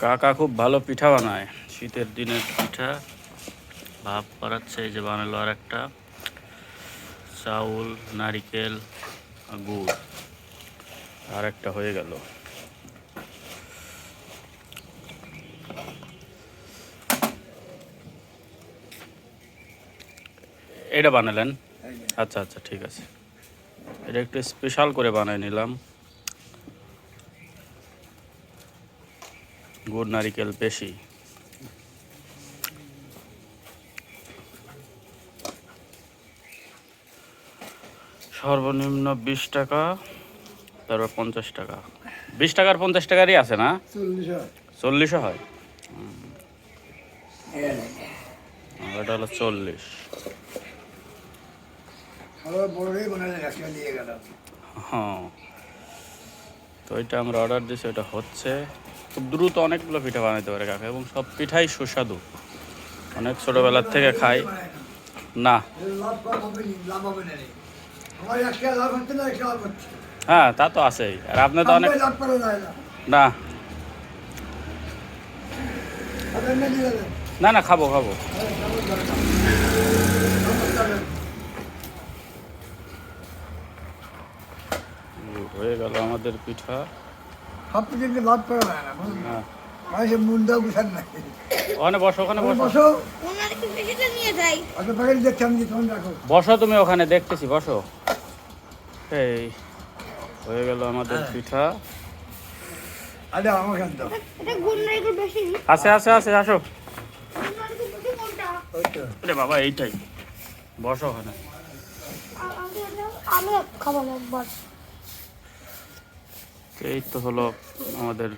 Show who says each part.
Speaker 1: কাকা খুব ভালো পিঠা বানায়। শীতের দিনের পিঠা। ভাব করাচ্ছে এই যে বানালো আর একটা চাউল, নারিকেল গুড় আর একটা হয়ে গেল। এটা বানালেন? আচ্ছা আচ্ছা ঠিক আছে। এটা একটু স্পেশাল করে বানাই নিলাম। গুড় নারিকেল পেশি। সর্বনিম্ন বিশ টাকা তারপর পঞ্চাশ টাকা। বিশ টাকার পঞ্চাশ টাকারই আছে না?
Speaker 2: চল্লিশ হয়।
Speaker 1: চল্লিশও হয়? এটা হলো চল্লিশ। হ্যাঁ। তো এটা আমরা অর্ডার দিয়েছি ওটা হচ্ছে। খুব দ্রুত অনেকগুলো পিঠা বানাইতে পারে কাকা, এবং সব পিঠাই সুস্বাদু। অনেক ছোটোবেলার থেকে খাই। না। হ্যাঁ তা তো আছেই। আর আপনি তো অনেক
Speaker 2: না।
Speaker 1: না
Speaker 2: না,
Speaker 1: খাব খাব।
Speaker 2: হয়ে
Speaker 1: গেল আমাদের পিঠা।
Speaker 2: সব কিছু লাভ করা যায় না?
Speaker 1: হ্যাঁ।
Speaker 2: মানুষের মুন্ডা গুছান না
Speaker 1: ওখানে বসো ওখানে বসো।
Speaker 2: রাখো
Speaker 1: বসো তুমি ওখানে দেখতেছি বসো। এই হয়ে গেল আমাদের
Speaker 2: হ্যাঁ।
Speaker 1: পিঠা। আছে আছে আছে আসো। রে বাবা এইটাই। বসো ওখানে।
Speaker 3: আমি খাব
Speaker 1: এই তো হলো আমাদের